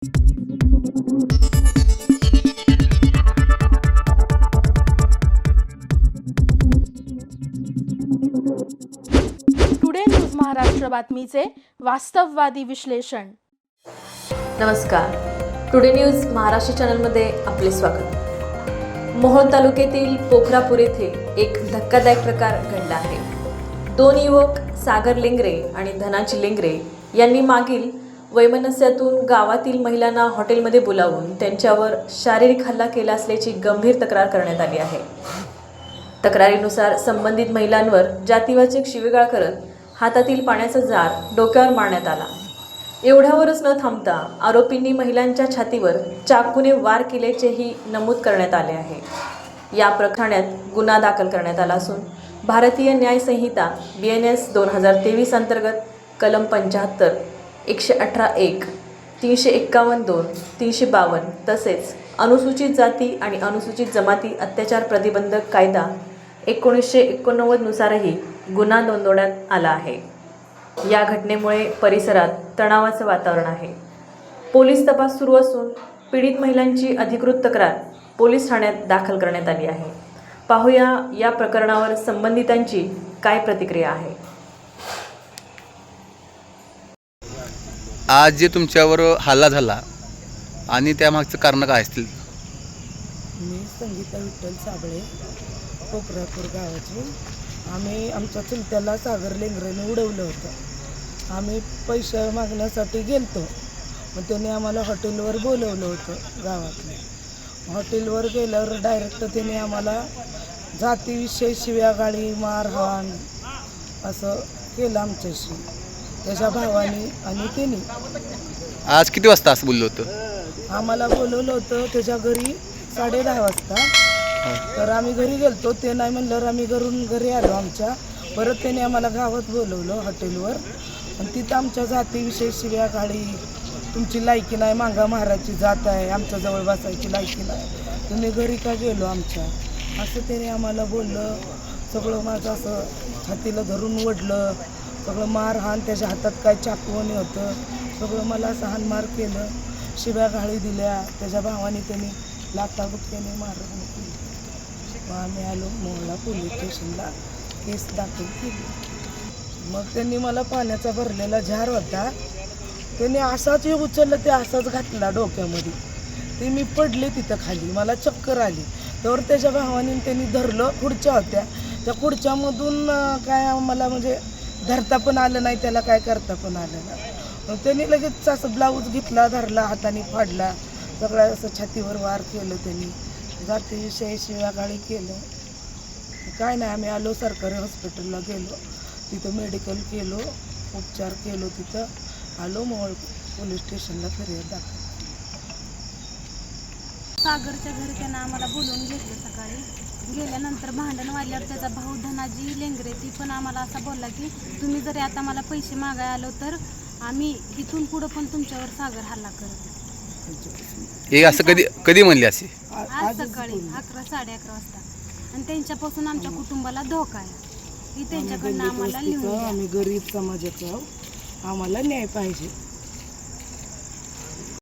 Today news Maharashtra बातमीचे वास्तववादी विश्लेषण नमस्कार. टुडे न्यूज महाराष्ट्र चॅनलमध्ये आपले स्वागत. मोहोळ तालुक्यातील पोखरापूर येथे एक धक्कादायक प्रकार घडला आहे. दोन युवक सागर लेंगरे आणि धनाजी लेंगरे यांनी मागील वैमनस्यातून गावातील महिलांना हॉटेलमध्ये बोलावून त्यांच्यावर शारीरिक हल्ला केला असल्याची गंभीर तक्रार करण्यात आली आहे. तक्रारीनुसार संबंधित महिलांवर जातीवाचक शिवेगाळ करत हातातील पाण्याचा जार डोक्यावर मारण्यात आला. एवढ्यावरच न थांबता आरोपींनी महिलांच्या छातीवर चाकूने वार केल्याचेही नमूद करण्यात आले आहे. या प्रकरणात गुन्हा दाखल करण्यात आला असून भारतीय न्यायसंहिता बी एन एस दोन हजार तेवीस अंतर्गत कलम पंच्याहत्तर एकशे अठरा एक तीनशे एक्कावन्न दोन तीनशे बावन्न तसेच अनुसूचित जाती आणि अनुसूचित जमाती अत्याचार प्रतिबंधक कायदा एकोणीसशे एकोणनव्वदनुसारही गुन्हा नोंदवण्यात आला आहे. या घटनेमुळे परिसरात तणावाचं वातावरण आहे. पोलीस तपास सुरू असून पीडित महिलांची अधिकृत तक्रार पोलीस ठाण्यात दाखल करण्यात आली आहे. पाहूया या प्रकरणावर संबंधितांची काय प्रतिक्रिया आहे. आज जे तुमच्यावर हल्ला झाला आणि त्यामागचं कारण काय असतील? मी संगीता विठ्ठल साबळे कोपरापूर गावाची. आम्ही आमच्या चुलत्याला सागर लेंगरेने उडवलं होतं. आम्ही पैसे मागण्यासाठी गेलतो. मग त्याने आम्हाला हॉटेलवर बोलवलं होतं गावातले. हॉटेलवर गेल्यावर डायरेक्ट त्याने आम्हाला जातीविषयी शिव्या गाडी मारहाण असं केलं आमच्याशी. त्याच्या भावाने आणि त्याने आज किती वाजता असं बोललं होतं? आम्हाला बोलवलं होतं त्याच्या घरी साडे दहा वाजता तर आम्ही घरी गेलतो. ते नाही म्हणल्यावर आम्ही घरून घरी आलो आमच्या. परत त्याने आम्हाला गावात बोलवलं हॉटेलवर. आणि तिथं आमच्या जातीविषयी शिव्या गाडी तुमची लायकी नाही मांगा महाराजची जात आहे. आमच्या जवळ बसायची लायकी नाही. तुम्ही घरी का गेलो आमच्या? असं त्याने आम्हाला बोललं. सगळं माझं असं छातीला धरून ओढलं. सगळं मारहाण त्याच्या हातात काय चाकवणी होतं. सगळं मला असं हानमार केलं. शिव्या गाळी दिल्या. त्याच्या भावाने त्यांनी लाथाबुटक्याने मारहाण केली मग आम्ही आलो मोहळा पोलीस स्टेशनला. केस दाखल केली. मग त्यांनी मला पाण्याचा भरलेला झार होता. त्यांनी असाच उचललं ते असाच घातला डोक्यामध्ये. ते मी पडले तिथं खाली. मला चक्कर आली. तर त्याच्या भावाने त्यांनी धरलं खुर्च्या होत्या. त्या खुर्च्यामधून काय मला म्हणजे धरता पण आलं नाही त्याला काय करता पण आलं नाही. मग त्यांनी लगेच असं ब्लाऊज घेतला धरला हाताने फाडला. सगळं असं छातीवर वार केलं त्यांनी. जातीविषयी शिव्यागाळी केलं. काय नाही आम्ही आलो सरकारी हॉस्पिटलला गेलो. तिथं मेडिकल केलो उपचार केलो तिथं. आलो मोहोळ पोलीस स्टेशनला फिर्याद दाखल. सागरच्या घरी आम्हाला बोलवून घेतलं सकाळी. गेल्यानंतर भांडण वाढल्यावर त्याचा भाऊ धनाजी लेंगरे ती पण आम्हाला असा बोलला की तुम्ही जरी आता मला पैसे मागाय आलो तर आम्ही इथून पुढं पण तुमच्यावर सागर हल्ला करत हे असं कधी कधी म्हणले असे आज सकाळी. अकरा साडे अकरा वाजता आणि त्यांच्यापासून आमच्या कुटुंबाला धोका आहे ही त्यांच्याकडनं आम्हाला लिहून द्या. आम्ही गरीब समाजाचं आहोत. आम्हाला न्याय पाहिजे